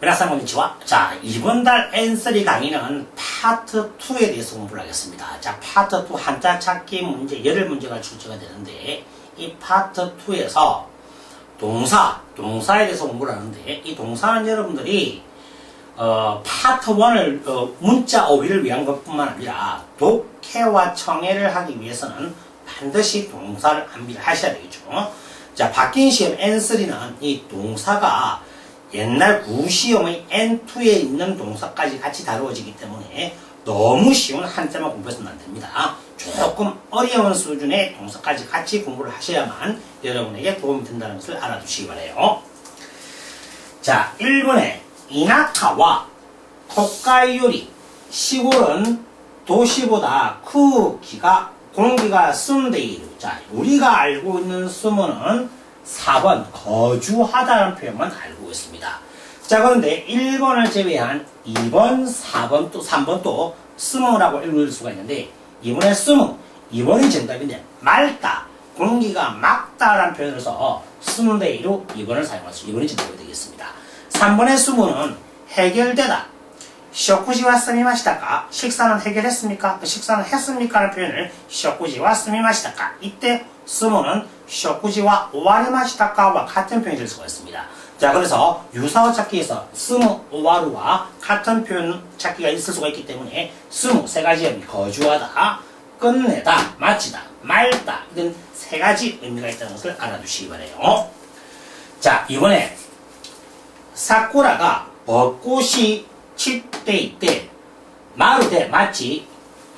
그래서 건치와 자 이번 달 N3 강의는 파트 2에 대해서 공부를 하겠습니다. 자 파트 2 한자 찾기 문제 열 문제가 출제가 되는데 이 파트 2에서 동사 동사에 대해서 공부를 하는데 이 동사는 여러분들이 어, 파트 1을 어, 문자 오비를 위한 것뿐만 아니라 독해와 청해를 하기 위해서는 반드시 동사를 암기를 하셔야 되겠죠. 자, 바뀐 시험 N3는 이 동사가 옛날 구시험의 N2에 있는 동사까지 같이 다루어지기 때문에 너무 쉬운 한자만 공부해서는 안 됩니다. 조금 어려운 수준의 동사까지 같이 공부를 하셔야만 여러분에게 도움이 된다는 것을 알아두시기 바래요. 자, 1번에 이나카와 토카이요리 시골은 도시보다 크기가 공기가 숨데이루 자, 우리가 알고 있는 숨은 4번 거주하다는 표현만 알고 있습니다. 자 그런데 1번을 제외한 2번, 4번 또 3번 또 스무라고 읽을 수가 있는데 이번에 스무 2번이 정답인데 맑다 공기가 맑다라는 표현을 써 스무데이로 2번을 사용할 수 2번이 정답이 되겠습니다. 3번의 스무는 해결되다 쇼쿠지와 스미마시다까 식사는 해결했습니까? 식사는 했습니까? 라는 표현을 쇼쿠지와 스미마시다까 이때 스모는 쇼쿠지와 오와리마시다까와 같은 표현이 될 수가 있습니다. 자 그래서 유사어 찾기에서 스무 오와루와 같은 표현 찾기가 있을 수가 있기 때문에 스무 세 가지 의미 거주하다 끝내다 마치다 말다 이런 세 가지 의미가 있다는 것을 알아두시기 바래요. 자 이번에 사쿠라가 벚꽃이 칠때때 마루데 마치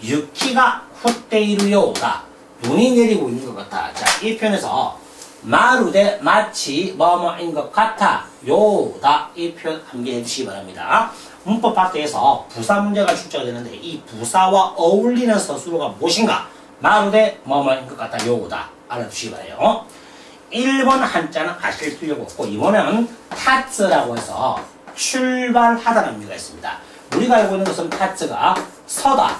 유키가 훗데이루요다 눈이 내리고 있는 것 같아. 자, 이 편에서 마루데 마치 뭐뭐인 것 같아 요다 이 표현 암기해 주시기 바랍니다. 문법 파트에서 부사 문제가 출제가 되는데 이 부사와 어울리는 서술어가 무엇인가? 마루데 뭐뭐인 것 같아 요다 알아두시기 바래요. 1번 한자는 아실 필요가 없고 이번에는 타츠라고 해서 출발하다는 의미가 있습니다. 우리가 알고 있는 것은 타츠가 서다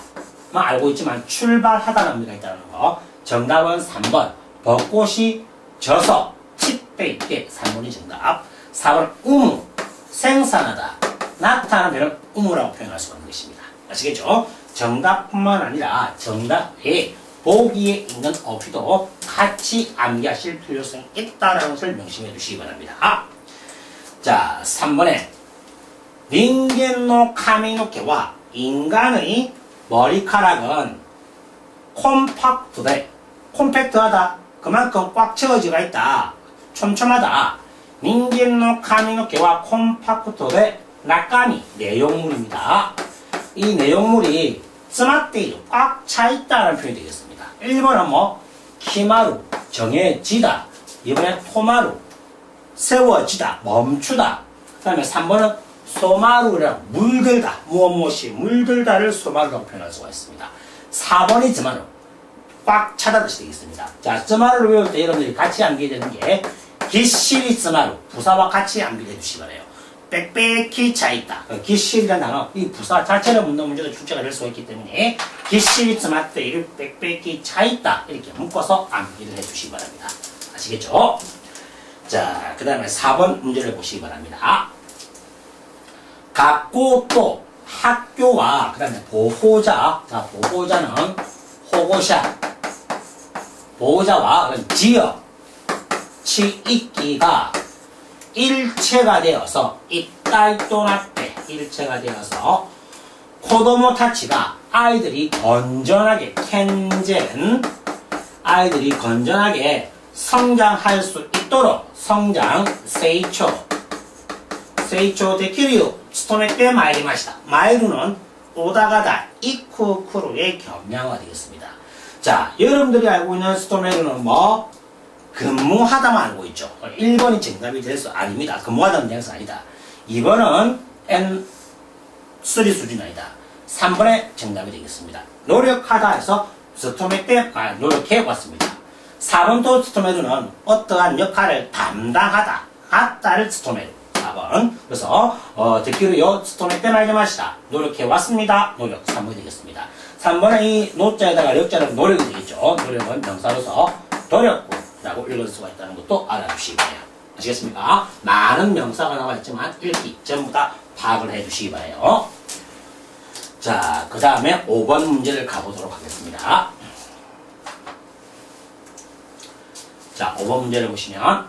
만 알고 있지만 출발하다는 의미가 있다는 거. 정답은 3번. 벚꽃이 져서 칩대 때 3번이 정답. 4번 우무 생산하다 나타나는 배는 우무라고 표현할 수가 있는 것입니다. 아시겠죠? 정답뿐만 아니라 정답에 보기에 있는 어휘도 같이 암기하실 필요성이 있다는 것을 명심해 주시기 바랍니다. 자, 3번에 닌겐노 카미노케와 인간의 머리카락은 콤팍트돼 콤팩트하다. 그만큼 꽉 채워지가 있다. 촘촘하다. 닌겐노 카미노케와 콤팍트돼 낙감이 내용물입니다. 이 내용물이 스마테이로 꽉차 있다는 표현이 되겠습니다. 1번은 뭐 키마루 정해지다. 이번에 토마루 세워지다 멈추다. 그 다음에 3번은 소마루라 물들다 무엇 무엇이 물들다를 소마루라고 표현할 수가 있습니다. 4번이 즈마루 꽉 뜻이 되겠습니다. 자 즈마루를 외울 때 여러분들이 같이 암기해야 되는 게 기시리 즈마루 부사와 같이 암기해 주시기 바래요. 빽빽히 차있다. 그 기시리라는 단어 이 부사 자체를 묻는 문제도 출제가 될 수가 있기 때문에 기시리 즈마테이를 빽빽히 차있다 이렇게 묶어서 암기를 해 주시기 바랍니다. 아시겠죠? 자, 그 다음에 4번 문제를 보시기 바랍니다. 갖고 또 학교와 그 다음에 보호자. 자 보호자는 호고샤. 보호자와 지역 치익기가 일체가 되어서 이따이또나때 일체가 되어서 코도모 타치가 아이들이 건전하게 켄젠 아이들이 건전하게 성장할 수 있도록 성장 세이초 세이초 데키리오 스토메테 마이리마시다. 마이루는 오다가다 이쿠쿠루의 겸양화 되겠습니다. 자, 여러분들이 알고 있는 스토메루는 뭐? 근무하다만 알고 있죠. 1번이 정답이 될 수 아닙니다. 근무하다는 뉘앙스 아니다. 2번은 N3 수준 아니다. 3번의 정답이 되겠습니다. 노력하다 해서 스토메테 아, 노력해 왔습니다. 4번 또 스토메루는 어떠한 역할을 담당하다. 하다를 스토메루. 4번. 그래서, 어, 듣기로 요때 말게 마시다. 노력해 왔습니다. 노력. 3번이 되겠습니다. 3번은 이 노자에다가 역자는 노력이 되겠죠. 노력은 명사로서 도력구라고 읽을 수가 있다는 것도 알아두시기 바래요. 아시겠습니까? 많은 명사가 나와 있지만 읽기 전부 다 파악을 해주시기 바래요. 자, 그 다음에 5번 문제를 가보도록 하겠습니다. 자, 5번 문제를 보시면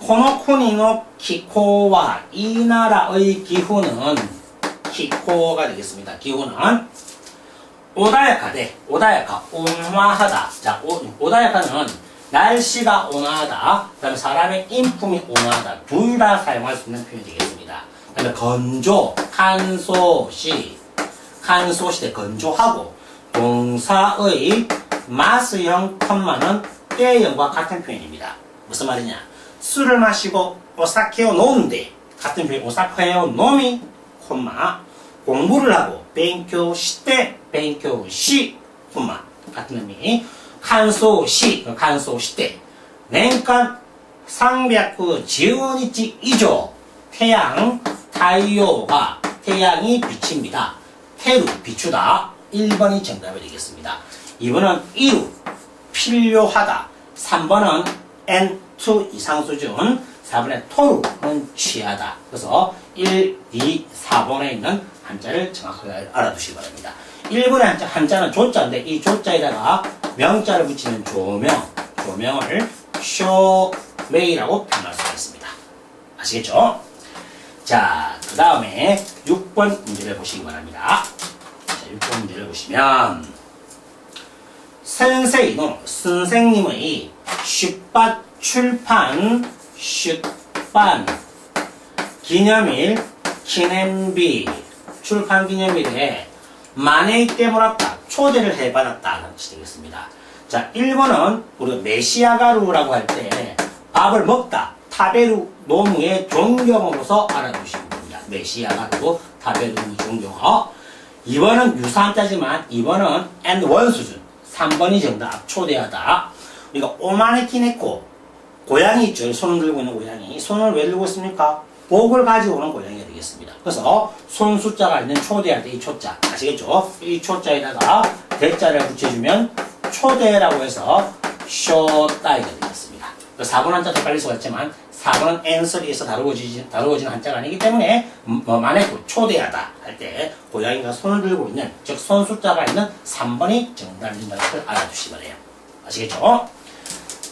코노쿠니노 키코와 이 나라의 기후는 키코가 되겠습니다. 기후는 오다야카대, 오다야카, 온화하다. 자, 오, 오다야카는 날씨가 온화하다. 그 다음에 사람의 인품이 온화하다. 둘 다 사용할 수 있는 표현이 되겠습니다. 그 다음에 건조, 간소시, 간소시 대 건조하고 동사의 마스형 컴마는 때형과 같은 표현입니다. 무슨 말이냐? 술을 마시고 오사케を飲んで 같은 표현 오사케を飲み 콤마 공부를 하고 勉強して勉強し 콤마 같은 의미 간소시 간소시대年間 310日 이조 태양太陽가 태양이 비칩니다. 태루 비추다 1번이 정답이 되겠습니다. 2번은 이루 필요하다 3번은 N2 이상 수준 4번의 토루는 취하다. 그래서 1, 2, 4번에 있는 한자를 정확하게 알아두시기 바랍니다. 1번의 한자, 한자는 조자인데 이 조자에다가 명자를 붙이는 조명 조명을 쇼메이라고 표현할 수가 있습니다. 아시겠죠? 자, 그 다음에 6번 문제를 보시기 바랍니다. 자, 6번 문제를 보시면 선생님, 선생님의 슈팟 출판, 슈판, 기념일, 기념비, 출판 기념일에 만에 때문았다, 초대를 해받았다는 뜻이 되겠습니다. 자, 1번은 우리가 메시아가루라고 할 때 밥을 먹다, 타베루 노무의 존경으로서 알아두시면 됩니다. 메시아가루, 타베루 노무 존경어. 2번은 유사한 자지만 2번은 N1 수준. 3번이 정답, 초대하다. 우리가 오마네키네코, 고양이 있죠. 손을 들고 있는 고양이. 손을 왜 들고 있습니까? 복을 가지고 오는 고양이가 되겠습니다. 그래서 손 숫자가 있는 초대할 때 이 초자. 아시겠죠? 이 초자에다가 대자를 붙여주면 초대라고 해서 쇼따이가 되겠습니다. 4번 한자 더 빨리 써왔지만 4번은 N3에서 다루어지지, 다루어지는 한자가 아니기 때문에 음, 뭐 만약에 초대하다 할 때 고양이가 손을 들고 있는 즉 손 숫자가 있는 3번이 정답인다는 걸 알아두시기 바래요. 아시겠죠?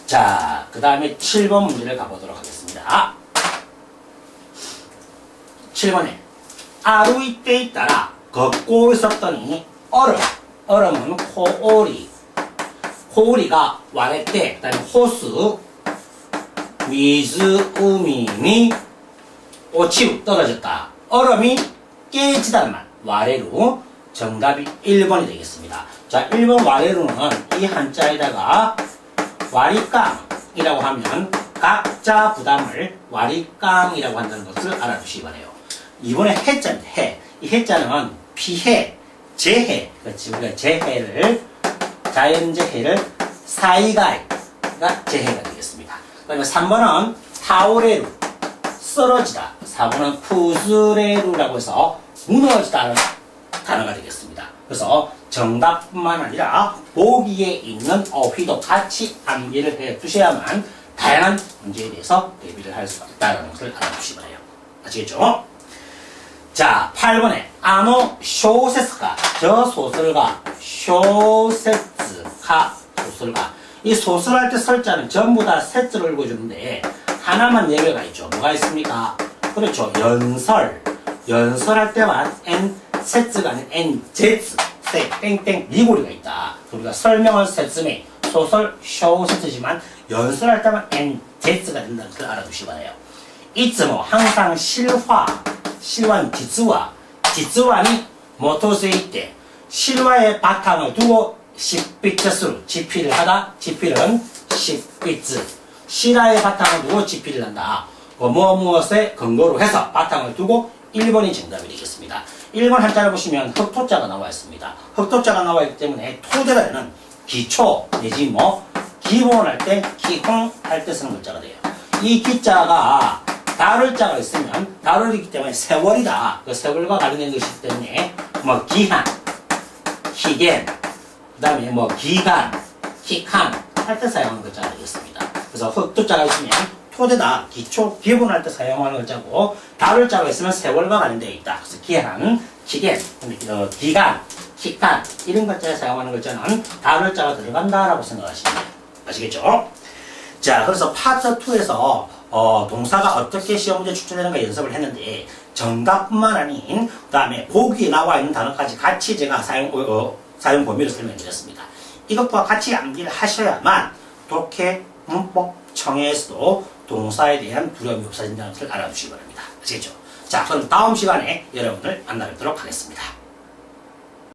자, 그 다음에 7번 문제를 가보도록 하겠습니다. 7번에 아루이 때 있다라 걷고 있었더니 얼음, 얼음은 코오리, 코오리가 때, 그 다음에 호수, 위즈우민이 오치우 떨어졌다. 얼음이 깨지다는 말. 와레루. 정답이 1번이 되겠습니다. 자, 1번 와레루는 이 한자에다가 와리깡이라고 하면 각자 부담을 와리깡이라고 한다는 것을 알아두시기 바래요. 이번에 해자인데 해. 이 해자는 피해, 재해. 그렇지. 우리가 재해를 자연재해를 사이가이가 재해가 되겠습니다. 그 다음에 3번은 타오레루 쓰러지다 4번은 푸즈레루라고 해서 무너지다는 단어가 되겠습니다. 그래서 정답뿐만 아니라 보기에 있는 어휘도 같이 암기를 해 두셔야만 다양한 문제에 대해서 대비를 할 수가 있다는 것을 알아두시기 바래요. 아시겠죠? 자, 8번에 아노 쇼세스가 저 소설가 쇼세츠가 소설가 이 소설할 때 설자는 전부 다 세트를 읽어주는데 하나만 예외가 있죠. 뭐가 있습니까? 그렇죠. 연설. 연설할 때만 N 세트가 아닌 N 제츠 세 땡땡 니고리가 있다. 우리가 설명을 세츠메 소설 쇼 세트지만 연설할 때만 N 제츠가 된다는 걸 알아두시기 바래요. 이츠모 항상 실화 실화는 지츠와 지츠와니 모토세이 때 실화의 바탕을 두고 십비트스로 지필을 하다 지필은 십비트 실화의 바탕을 두고 지필을 한다 그 무엇 무엇에 근거로 해서 바탕을 두고 1번이 정답이 되겠습니다 1번 한자를 보시면 흑토자가 나와 있습니다. 흑토자가 나와 있기 때문에 토대라는 기초 내지 뭐 기본할 때 기홍 할때 쓰는 글자가 돼요. 이 기자가 다룰 자가 있으면 다룰이기 때문에 세월이다. 그 세월과 관련된 것이기 때문에 뭐 기한 기겐 그 다음에 뭐 기간, 기칸, 기본할 때 사용하는 글자가 되겠습니다. 그래서 흑두자가 있으면 토대다, 기초, 기본할 때 사용하는 글자고 다룰 자가 있으면 세월과 관련되어 있다. 그래서 기한, 기겐, 어, 기간, 기간 이런 글자에 사용하는 글자는 다룰 자가 들어간다라고 생각하시면. 아시겠죠? 자, 그래서 파트 2에서 어, 동사가 어떻게 시험 문제 출제되는가 연습을 했는데 정답뿐만 아닌 그 다음에 보기에 나와 있는 단어까지 같이 제가 사용 어, 어, 사용 범위를 설명드렸습니다. 이것과 같이 암기를 하셔야만 독해 문법 청해에서도 동사에 대한 두려움이 없어진다는 것을 알아두시기 바랍니다. 아시겠죠? 자, 그럼 다음 시간에 여러분들 만나뵙도록 하겠습니다.